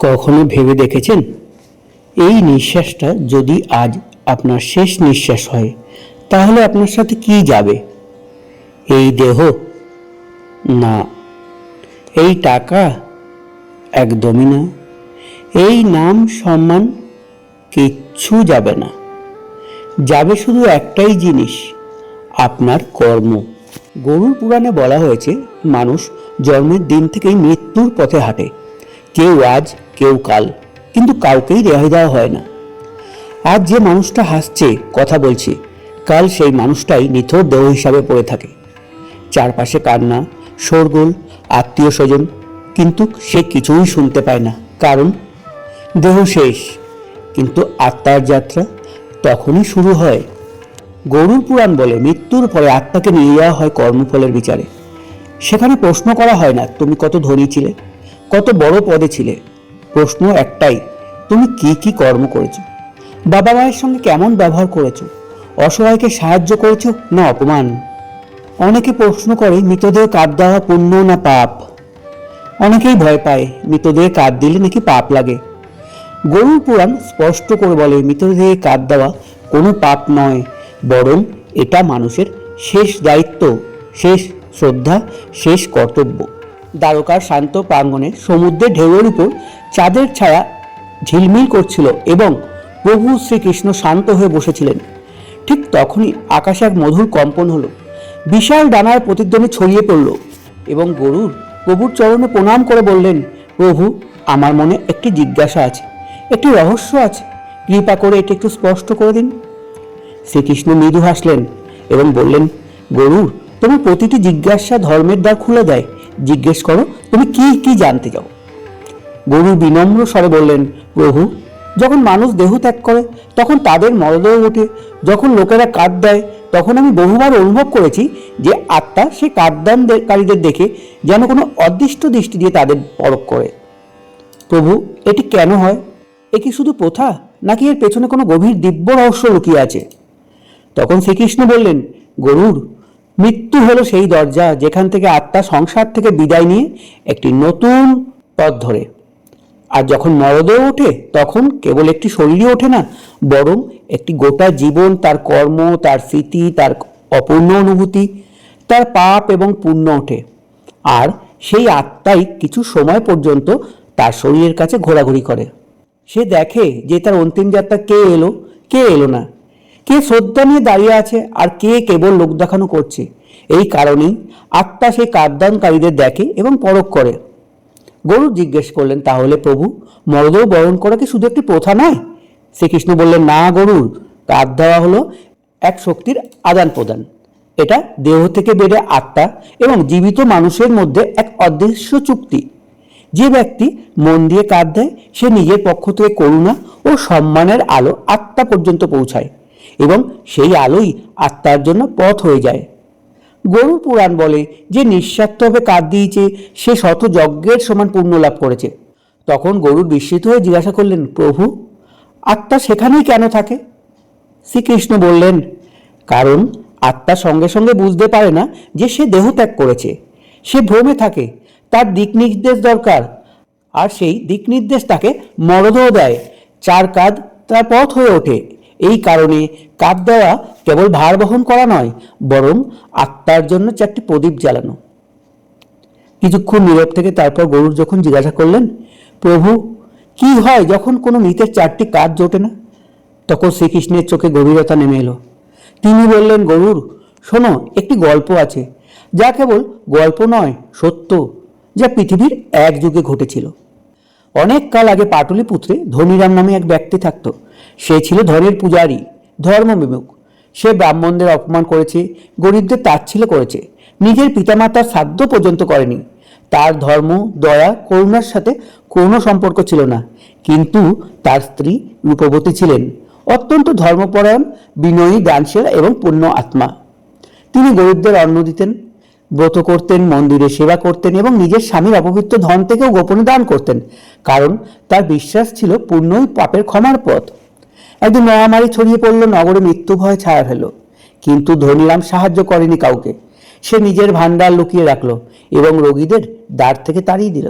কখনো ভেবে দেখেছেন? এই নিঃশ্বাসটা যদি আজ আপনার শেষ নিঃশ্বাস হয়, তাহলে আপনার সাথে কি যাবে? এই দেহ? না। এই টাকা? একদমই না। এই নাম সম্মান কিচ্ছু যাবে না। যাবে শুধু একটাই জিনিস, আপনার কর্ম। গরুর পুরাণে বলা হয়েছে, মানুষ জন্মের দিন থেকেই মৃত্যুর পথে হাঁটে। কেউ আজ, কেউ কাল, কিন্তু কাউকেই রেহাই দেওয়া হয় না। আজ যে মানুষটা হাসছে, কথা বলছে, কাল সেই মানুষটাই নিথর দেহ হিসাবে পড়ে থাকে। চারপাশে কান্না, শোরগোল আত্মীয় স্বজন কিন্তু সে কিছুই শুনতে পায় না। কারণ, দেহ শেষ, কিন্তু আত্মার যাত্রা তখনই শুরু হয়। গরুর পুরাণ বলে মৃত্যুর পরে আত্মাকে নিয়ে যাওয়া হয় কর্মফলের বিচারে। সেখানে প্রশ্ন করা হয় না, তুমি কত ধনী ছিলে? কত বড় পদে ছিলে? প্রশ্ন একটাই, তুমি কি কি কর্ম করেছ? বাবা মায়ের সঙ্গে কেমন ব্যবহার করেছ? অসহায়কে সাহায্য করেছ না অপমান? অনেকে প্রশ্ন করে, মৃতদেহ কাঁদ দেওয়া পুণ্য না পাপ? অনেকেই ভয় পায়, মৃতদেহে কাঁদ দিলে নাকি পাপ লাগে? গরুর পুরাণ স্পষ্ট করে বলে, মৃতদেহে কাঁদ দেওয়া কোনো পাপ নয়, বরং এটা মানুষের শেষ দায়িত্ব, শেষ শ্রদ্ধা, শেষ কর্তব্য। দ্বারকার শান্ত প্রাঙ্গণে সমুদ্রের ঢেউয়ের উপর চাঁদের ছায়া ঝিলমিল করছিল এবং প্রভু শ্রীকৃষ্ণ শান্ত হয়ে বসেছিলেন। ঠিক তখনই আকাশে এক মধুর কম্পন হলো। বিশাল ডানার প্রতিধ্বনি ছড়িয়ে পড়ল এবং গরুর প্রভুর চরণে প্রণাম করে বললেন, প্রভু, আমার মনে একটি জিজ্ঞাসা আছে, একটি রহস্য আছে। কৃপা করে এটি একটু স্পষ্ট করে দিন। শ্রীকৃষ্ণ মৃদু হাসলেন এবং বললেন, গরুর, তোমার প্রতিটি জিজ্ঞাসা ধর্মের দ্বার খুলে দেয়। জিজ্ঞেস করো, তুমি কি কি জানতে চাও? গরু বিনম্র স্বরে বললেন, প্রভু, যখন মানুষ দেহ ত্যাগ করে, তখন তাদের মরদেহ ওঠে যখন লোকেরা কাঁদ দেয়, তখন আমি বহুবার অনুভব করেছি যে আত্মা সে কাঠদানকারীদের দেখে যেন কোনো অদৃষ্ট দৃষ্টি দিয়ে তাদের পরক করে। প্রভু, এটি কেন হয়? এ কি শুধু প্রথা, নাকি এর পেছনে কোনো গভীর দিব্য রহস্য লুকিয়ে আছে? তখন শ্রীকৃষ্ণ বললেন, গরুর মৃত্যু হলো সেই দরজা যেখান থেকে আত্মা সংসার থেকে বিদায় নিয়ে একটি নতুন পথ ধরে। আর যখন মরদেহ ওঠে, তখন কেবল একটি শরীরই ওঠে না, বরং একটি গোটা জীবন তার কর্ম, তার স্মৃতি, তার অপূর্ণ অনুভূতি, তার পাপ এবং পুণ্য ওঠে। আর সেই আত্মাই কিছু সময় পর্যন্ত তার শরীরের কাছে ঘোরাঘুরি করে। সে দেখে যে তার অন্তিম যাত্রা কে এলো কে এলো না। কে শ্রদ্ধা নিয়ে দাঁড়িয়ে আছে আর কে কেবল লোক দেখানো করছে? এই কারণেই আত্মা সেই কারদানকারীদের দেখে এবং পরখ করে। গরু জিজ্ঞেস করলেন, তাহলে প্রভু, মরদেহ বরণ করা কি শুধু একটি প্রথা নয়? শ্রীকৃষ্ণ বললেন, না গরুর কাঁধ দেওয়া হলো এক শক্তির আদান প্রদান। এটা দেহ থেকে বেড়ে আত্মা এবং জীবিত মানুষের মধ্যে এক অদৃশ্য চুক্তি। যে ব্যক্তি মন দিয়ে কাঁধ দেয়, সে নিজের পক্ষ থেকে করুণা ও সম্মানের আলো আত্মা পর্যন্ত পৌঁছায়। এবং সেই আলোই আত্মার জন্য পথ হয়ে যায়। গরু পুরাণ বলে যে নিঃস্বার্থভাবে কাঁদ দিয়েছে, সে শত যজ্ঞের সমান পুণ্য লাভ করেছে। তখন গরুর বিস্মিত হয়ে জিজ্ঞাসা করলেন, প্রভু, আত্মা সেখানেই কেন থাকে? শ্রীকৃষ্ণ বললেন, কারণ আত্মা সঙ্গে সঙ্গে বুঝতে পারে না যে সে দেহ ত্যাগ করেছে। সে ভ্রমে থাকে, তার দিক নির্দেশ দরকার, আর সেই দিক নির্দেশ তাকে মরদেহ দেয়। চার কাঁধ তার পথ হয়ে ওঠে। এই কারণে কাঁধ দেওয়া কেবল ভার বহন করা নয়, বরং আত্মার জন্য চারটি প্রদীপ জ্বালানো। কিছুক্ষণ নীরব থেকে তারপর গরুর যখন জিজ্ঞাসা করলেন, প্রভু, কি হয় যখন কোনো মৃতের চারটি কাজ জোটে না? তখন শ্রীকৃষ্ণের চোখে গভীরতা নেমে এলো। তিনি বললেন, গরুর, শোনো, একটি গল্প আছে, যা কেবল গল্প নয়, সত্য, যা পৃথিবীর এক যুগে ঘটেছিল। অনেক কাল আগে পাটলিপুত্রে ধনীরাম নামে এক ব্যক্তি থাকত। সে ছিল ধনের পূজারী, ধর্মবিমুখ। সে ব্রাহ্মণদের অপমান করেছে, গরিবদের তাচ্ছিল্য করেছে। নিজের পিতামাতার সাধ্য পর্যন্ত করেনি। তার ধর্ম, দয়া, করুণার সাথে কোনো সম্পর্ক ছিল না। কিন্তু তার স্ত্রী রূপবতী ছিলেন। অত্যন্ত ধর্মপরায়ণ, বিনয়ী, দানশীল এবং পূর্ণ আত্মা। তিনি গরিবদের অন্ন দিতেন ব্রত করতেন, মন্দিরে সেবা করতেন এবং নিজের স্বামীর অপবিত্র ধন থেকেও গোপনে দান করতেন। কারণ তার বিশ্বাস ছিল পূর্ণই পাপের ক্ষমার পথ। একদিন মহামারী ছড়িয়ে পড়ল, নগরে মৃত্যু ভয় ছায়া ফেল কিন্তু ধনীরাম সাহায্য করেনি কাউকে। সে নিজের ভান্ডার লুকিয়ে রাখল এবং রোগীদের দ্বার থেকে তাড়িয়ে দিল।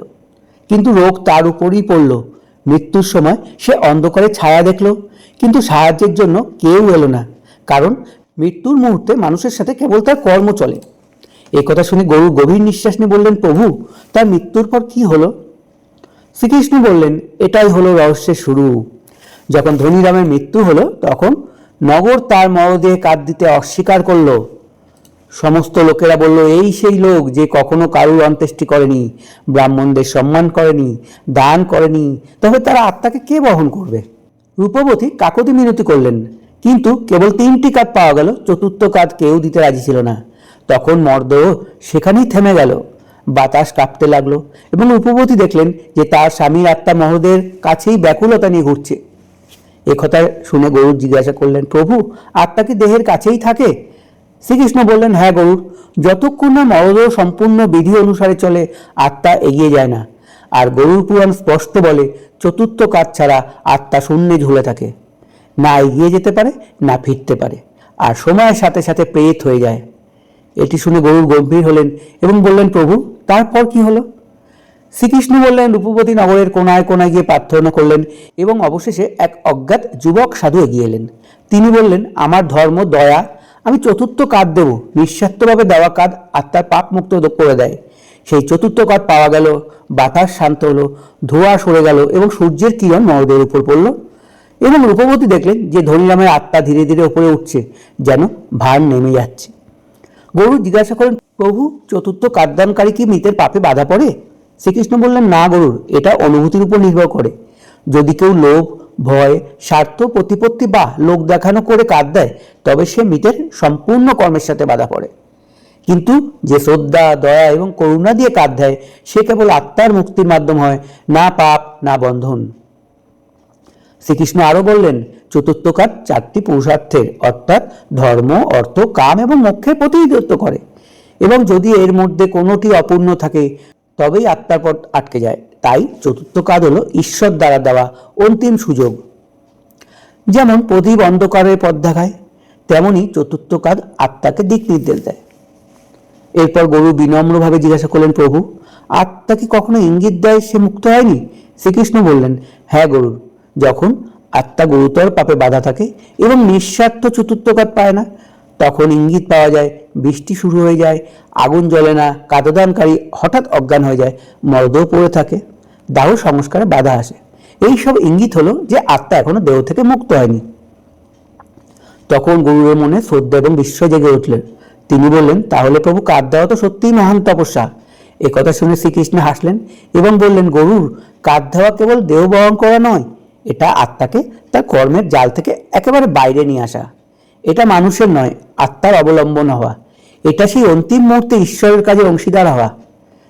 কিন্তু রোগ তার উপরই পড়ল। মৃত্যুর সময় সে অন্ধকারে ছায়া দেখল। কিন্তু সাহায্যের জন্য কেউ এলো না। কারণ মৃত্যুর মুহূর্তে মানুষের সাথে কেবল তার কর্ম চলে। এ কথা শুনে গরু গভীর নিঃশ্বাস নিয়ে বললেন, প্রভু, তার মৃত্যুর পর কি হলো? শ্রীকৃষ্ণ বললেন, এটাই হলো রহস্যের শুরু। যখন ধনীরামের মৃত্যু হলো, তখন নগর তার মরদেহে কাঁদ দিতে অস্বীকার করল। সমস্ত লোকেরা বলল, এই সেই লোক যে কখনো কারুর অন্ত্যেষ্টি করেনি, ব্রাহ্মণদের সম্মান করেনি, দান করেনি। তবে তারা আত্মাকে কে বহন করবে? রূপবতী কাকতি মিনতি করলেন, কিন্তু কেবল তিনটি কাঠ পাওয়া গেল, চতুর্থ কাঠ কেউ দিতে রাজি ছিল না। তখন মর্দও সেখানেই থেমে গেল। বাতাস কাঁপতে লাগল এবং রূপবতী দেখলেন যে তার স্বামীর আত্মা মহোদের কাছেই ব্যাকুলতা নিয়ে ঘুরছে। একথা শুনে গরুর জিজ্ঞাসা করলেন, প্রভু, আত্মা কি দেহের কাছেই থাকে? শ্রীকৃষ্ণ বললেন হ্যাঁ গরুর যতক্ষণ না মরদেহ সম্পূর্ণ বিধি অনুসারে চলে, আত্মা এগিয়ে যায় না। আর গরুর পুরাণ স্পষ্ট বলে, চতুর্থ কাজ ছাড়া আত্মা শূন্যে ঝুলে থাকে। না এগিয়ে যেতে পারে, না ফিরতে পারে। আর সময়ের সাথে সাথে প্রেত হয়ে যায়। এটি শুনে গরুর গম্ভীর হলেন এবং বললেন, প্রভু, তারপর কি হলো? শ্রীকৃষ্ণ বললেন, রূপবতী নগরের কোনায় কোনায় গিয়ে প্রার্থনা করলেন এবং অবশেষে এক অজ্ঞাত যুবক সাধু এগিয়ে এলেন। তিনি বললেন, আমার ধর্ম, দয়া, আমি চতুর্থ কাজ দেব। নিঃস্বার্থভাবে দেওয়া কাজ আত্মার পাপ মুক্ত করে দেয়। সেই চতুর্থ কাজ পাওয়া গেল, বাতাস শান্ত হলো, ধোঁয়া সরে গেল এবং সূর্যের কিরণ মরদের উপর পড়ল এবং রূপবতী দেখলেন যে ধনীরামের আত্মা ধীরে ধীরে উপরে উঠছে, যেন ভার নেমে যাচ্ছে। গরু জিজ্ঞাসা করেন, প্রভু, চতুর্থ কারদানকারী কি মৃতের পাপে বাধা পড়ে? শ্রীকৃষ্ণ বললেন, না গরুর, এটা অনুভূতির উপর নির্ভর করে। যদি কেউ লোভ, ভয়, স্বার্থ, প্রতিপত্তি বা লোক দেখানো করে কাঁদ দেয়, তবে সে মৃতের সম্পূর্ণ কর্মের সাথে বাধা পড়ে। কিন্তু যে শ্রদ্ধা, দয়া এবং করুণা দিয়ে কাঁদ দেয়, সে কেবল আত্মার মুক্তির মাধ্যম হয়, না পাপ, না বন্ধন। শ্রীকৃষ্ণ আরও বললেন চতুর্থ কাজ চারটি পুরুষার্থের, অর্থাৎ ধর্ম, অর্থ, কাম এবং মোক্ষের প্রতিনিধিত্ব করে। এবং যদি এর মধ্যে কোনোটি অপূর্ণ থাকে, তবেই আত্মার পথ আটকে যায়। তাই চতুর্থ কাজ হলো ঈশ্বর দ্বারা দেওয়া অন্তিম সুযোগ। যেমন প্রদীপ অন্ধকারের পথ দেখায়, তেমনি চতুর্থ কাজ আত্মাকে দিক নির্দেশ দেয়। এরপর গরু বিনম্রভাবে জিজ্ঞাসা করলেন, প্রভু, আত্মা কি কখনো ইঙ্গিত দেয় সে মুক্ত হয়নি? শ্রীকৃষ্ণ বললেন হ্যাঁ গরু, যখন আত্মা গুরুতর পাপে বাধা থাকে এবং নিঃস্বার্থ চতুর্থকাত পায় না। তখন ইঙ্গিত পাওয়া যায়, বৃষ্টি শুরু হয়ে যায়, আগুন জ্বলে না কাদদানকারী হঠাৎ অজ্ঞান হয়ে যায় মরদেও পড়ে থাকে, দাহ সংস্কারে বাধা আসে। এই সব ইঙ্গিত হলো যে আত্মা এখনও দেহ থেকে মুক্ত হয়নি। তখন গুরুর মনে শ্রদ্ধা এবং বিস্ময় জেগে উঠলেন। তিনি বললেন, তাহলে প্রভু কাঠ দেওয়া তো সত্যিই মহান তপস্যা? একথা শুনে শ্রীকৃষ্ণ হাসলেন এবং বললেন, গরুর কাঠ দেওয়া কেবল দেহ বহন করা নয় এটা আত্মাকে তার কর্মের জাল থেকে একেবারে বাইরে নিয়ে আসা। এটা মানুষের নয়, আত্মার অবলম্বন হওয়া। এটা সেই অন্তিম মুহূর্তে ঈশ্বরের কাজে অংশীদার হওয়া।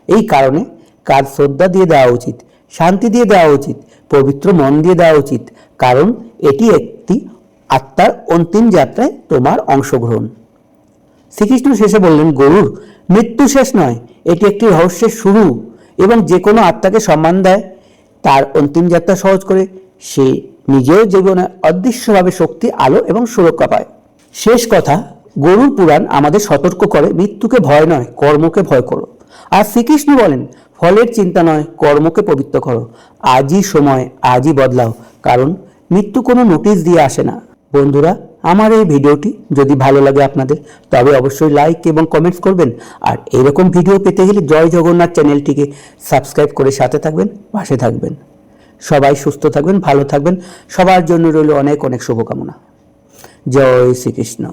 এই কারণে কাজ শ্রদ্ধা দিয়ে দেওয়া উচিত, শান্তি দিয়ে দেওয়া উচিত, পবিত্র মন দিয়ে দেওয়া উচিত। কারণ এটি একটি আত্মার অন্তিম যাত্রায় তোমার অংশগ্রহণ। শ্রীকৃষ্ণ শেষে বললেন, গরুর মৃত্যু শেষ নয়, এটি একটি রহস্যের শুরু এবং যে কোনো আত্মাকে সম্মান দেয়। তার অন্তিম যাত্রা সহজ করে সে নিজেও জীবনে অদৃশ্যভাবে শক্তি, আলো এবং সুরক্ষা পায়। শেষ কথা, গরুর পুরাণ আমাদের সতর্ক করে, মৃত্যুকে ভয় নয়, কর্মকে ভয় করো। আর শ্রীকৃষ্ণ বলেন, ফলের চিন্তা নয়, কর্মকে পবিত্র করো। আজই সময়, আজই বদলাও, কারণ মৃত্যু কোনো নোটিশ দিয়ে আসে না। বন্ধুরা, আমার এই ভিডিওটি যদি ভালো লাগে আপনাদের, তবে অবশ্যই লাইক এবং কমেন্টস করবেন। আর এরকম ভিডিও পেতে গেলে জয় জগন্নাথ চ্যানেলটিকে সাবস্ক্রাইব করে সাথে থাকবেন, পাশে থাকবেন। সবাই সুস্থ থাকবেন ভালো থাকবেন। সবার জন্য রইল অনেক অনেক শুভকামনা। জয় শ্রীকৃষ্ণ।